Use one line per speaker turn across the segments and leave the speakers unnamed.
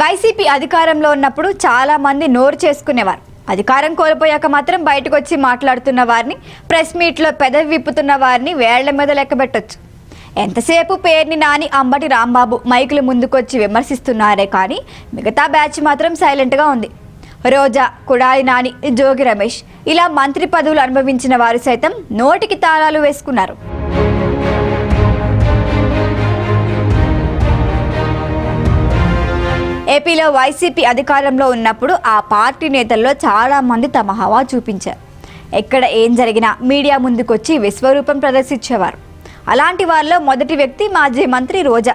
YCP అధికారంలో ఉన్నప్పుడు చాలా మంది నోరు చేసుకునేవారు. అధికారం కోల్పోయాక మాత్రం బయటకు వచ్చి మాట్లాడుతున్న వారిని ప్రెస్ మీట్లో పెదవి విప్పుతున్న వారిని వేళ్ళ మీద లెక్కబెట్టొచ్చు ఎంతసేపు పేరుని నాని అంబటి రాంబాబు మైకులు ముందుకొచ్చి విమర్శిస్తున్నారే కానీ మిగతా బ్యాచ్ మాత్రం సైలెంట్గా ఉంది. రోజా కుడాలి నాని జోగి రమేష్ ఇలా మంత్రి పదవులు అనుభవించిన వారు సైతం నోటికి తాళాలు వేసుకున్నారు. ఏపీలో వైసీపీ అధికారంలో ఉన్నప్పుడు ఆ పార్టీ నేతల్లో చాలా మంది తమ హవా చూపించారు. ఎక్కడ ఏం జరిగినా మీడియా ముందుకొచ్చి విశ్వరూపం ప్రదర్శించేవారు. అలాంటి వారిలో మొదటి వ్యక్తి మాజీ మంత్రి రోజా.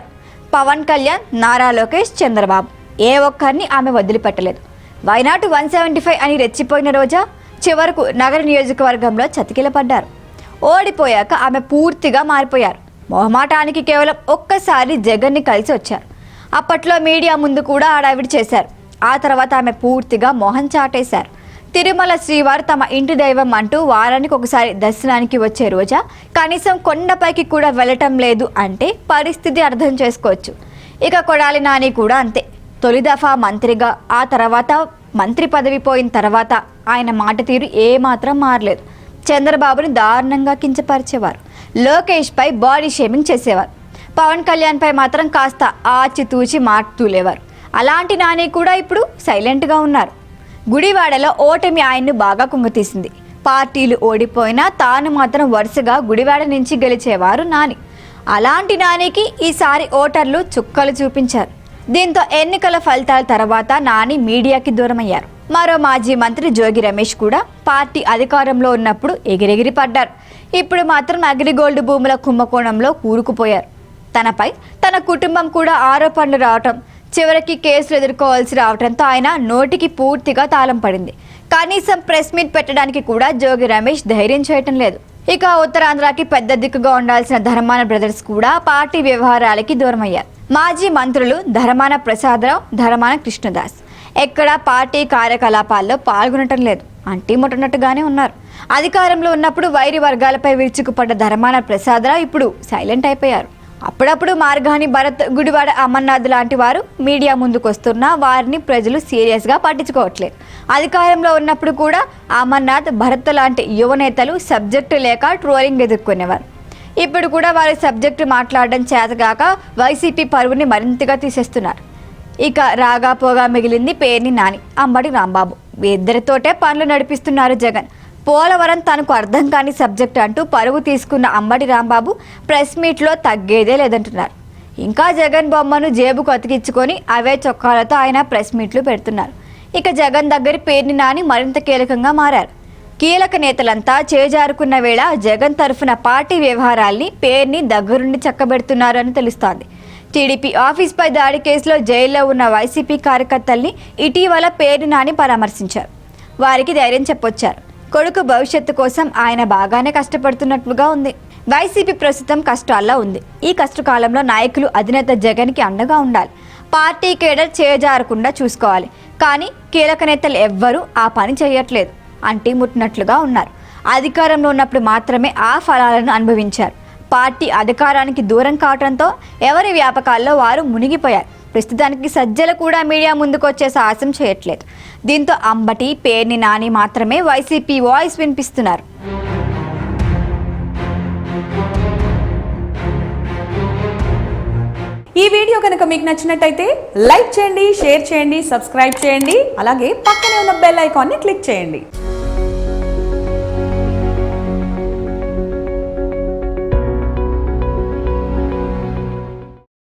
పవన్ కళ్యాణ్ నారా లోకేష్ చంద్రబాబు. ఏ ఒక్కరిని ఆమె వదిలిపెట్టలేదు. వైనాటు వన్ సెవెంటీ ఫైవ్ అని రెచ్చిపోయిన రోజా చివరకు నగర నియోజకవర్గంలో చతికిలపడ్డారు. ఓడిపోయాక ఆమె పూర్తిగా మారిపోయారు. మొహమాటానికి కేవలం ఒక్కసారి జగన్ని కలిసి వచ్చారు. అప్పట్లో మీడియా ముందు కూడా హడావిడి చేశారు. ఆ తర్వాత ఆమె పూర్తిగా మొహం చాటేశారు. తిరుమల శ్రీవారు తమ ఇంటి దైవం అంటూ వారానికి ఒకసారి దర్శనానికి వచ్చే రోజా కనీసం కొండపైకి కూడా వెళ్ళటం లేదు అంటే పరిస్థితి అర్థం చేసుకోవచ్చు. ఇక కొడాలి నాని కూడా అంతే. తొలి దఫా మంత్రిగా ఆ తర్వాత మంత్రి పదవి పోయిన తర్వాత ఆయన మాట తీరు ఏమాత్రం మారలేదు. చంద్రబాబుని దారుణంగా కించపరిచేవారు. లోకేష్పై బాడీ షేమింగ్ చేసేవారు. పవన్ కళ్యాణ్ పై మాత్రం కాస్త ఆచితూచి మాట్లాలేవారు అలాంటి నాని కూడా ఇప్పుడు సైలెంట్గా ఉన్నారు. గుడివాడలో ఓటమి ఆయన్ను బాగా కుంగతీసింది. పార్టీలు ఓడిపోయినా తాను మాత్రం వరుసగా గుడివాడ నుంచి గెలిచేవారు నాని. అలాంటి నానికి ఈసారి ఓటర్లు చుక్కలు చూపించారు. దీంతో ఎన్నికల ఫలితాల తర్వాత నాని మీడియాకి దూరమయ్యారు. మరో మాజీ మంత్రి జోగి రమేష్ కూడా పార్టీ అధికారంలో ఉన్నప్పుడు ఎగిరెగిరి పడ్డారు. ఇప్పుడు మాత్రం అగ్రిగోల్డ్ భూముల కుంభకోణంలో కూరుకుపోయారు. తనపై తన కుటుంబం కూడా ఆరోపణలు రావటం చివరికి కేసులు ఎదుర్కోవాల్సి రావడంతో ఆయన నోటికి పూర్తిగా తాళం పడింది. కనీసం ప్రెస్ మీట్ పెట్టడానికి కూడా జోగి రమేష్ ధైర్యం చేయటం లేదు. ఇక ఉత్తరాంధ్రకి పెద్ద దిక్కుగా ఉండాల్సిన ధర్మాన బ్రదర్స్ కూడా పార్టీ వ్యవహారాలకి దూరమయ్యారు. మాజీ మంత్రులు ధర్మాన ప్రసాదరావు ధర్మాన కృష్ణదాస్. ఎక్కడా పార్టీ కార్యకలాపాల్లో పాల్గొనటం లేదు. అంటీ ముట్టనట్టుగానే ఉన్నారు. అధికారంలో ఉన్నప్పుడు వైరి వర్గాలపై విరుచుకుపడ్డ ధర్మాన ప్రసాదరావు ఇప్పుడు సైలెంట్ అయిపోయారు. అప్పుడప్పుడు మార్గాని భరత్ గుడివాడ అమర్నాథ్ లాంటి వారు మీడియా ముందుకు వస్తున్నా వారిని ప్రజలు సీరియస్గా పట్టించుకోవట్లేదు. అధికారంలో ఉన్నప్పుడు కూడా అమర్నాథ్ భరత్ లాంటి యువ నేతలు సబ్జెక్టు లేక ట్రోలింగ్ ఎదుర్కొనేవారు. ఇప్పుడు కూడా వారి సబ్జెక్టు మాట్లాడడం చేతగాక వైసీపీ పరువుని మరింతగా తీసేస్తున్నారు. ఇక రాగా పోగా మిగిలింది పేర్ని నాని అంబడి రాంబాబు. ఇద్దరితోటే పనులు నడిపిస్తున్నారు జగన్. పోలవరం తనకు అర్థం కాని సబ్జెక్ట్ అంటూ పరువు తీసుకున్న అంబటి రాంబాబు ప్రెస్ మీట్లో తగ్గేదే లేదంటున్నారు. ఇంకా జగన్ బొమ్మను జేబుకు అతికించుకొని అవే చొక్కాలతో ఆయన ప్రెస్ మీట్లు పెడుతున్నారు. ఇక జగన్ దగ్గర పేరుని నాని మరింత కీలకంగా మారారు. కీలక నేతలంతా చేజారుకున్న వేళ జగన్ తరఫున పార్టీ వ్యవహారాల్ని పేర్ని దగ్గరుండి చక్కబెడుతున్నారని తెలుస్తోంది. టీడీపీ ఆఫీస్పై దాడి కేసులో జైల్లో ఉన్న వైసీపీ కార్యకర్తల్ని ఇటీవల పేరుని నాని పరామర్శించారు. వారికి ధైర్యం చెప్పొచ్చారు. కొడుకు భవిష్యత్తు కోసం ఆయన బాగానే కష్టపడుతున్నట్లుగా ఉంది. వైసీపీ ప్రస్తుతం కష్టాల్లో ఉంది. ఈ కష్టకాలంలో నాయకులు అధినేత జగన్కి అండగా ఉండాలి. పార్టీ కేడర్ చేజారకుండా చూసుకోవాలి. కానీ కీలక నేతలు ఎవ్వరూ ఆ పని చేయట్లేదు. అంటి ముట్టినట్లుగా ఉన్నారు. అధికారంలో ఉన్నప్పుడు మాత్రమే ఆ ఫలాలను అనుభవించారు. పార్టీ అధికారానికి దూరం కావడంతో ఎవరి వ్యాపకాల్లో వారు మునిగిపోయారు. ప్రస్తుతానికి సజ్జలు కూడా మీడియా ముందుకు వచ్చే సాహసం చేయట్లేదు. దీంతో అంబటి పేర్ని నాని మాత్రమే వైసీపీ వాయిస్ వినిపిస్తున్నారు.
ఈ వీడియో కనుక మీకు నచ్చినట్టయితే లైక్ చేయండి షేర్ చేయండి సబ్స్క్రైబ్ చేయండి అలాగే పక్కనే ఉన్న బెల్ ఐకాన్ని క్లిక్ చేయండి.